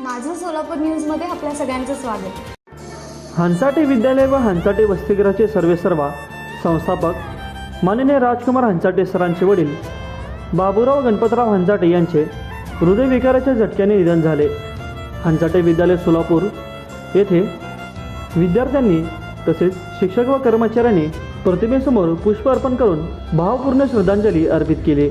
माझं सोलापूर न्यूजमध्ये आपल्या सगळ्यांचं स्वागत. हंसाटे विद्यालय व हंसाटे वसतिगृहाचे सर्वेसर्वा संस्थापक माननीय राजकुमार हंसाटे सरांचे वडील बाबूराव गणपतराव हंसाटे यांचे हृदयविकाराच्या झटक्याने निधन झाले. हंसाटे विद्यालय सोलापूर येथे विद्यार्थ्यांनी तसेच शिक्षक व कर्मचाऱ्यांनी प्रतिमेसमोर पुष्प अर्पण करून भावपूर्ण श्रद्धांजली अर्पित केली.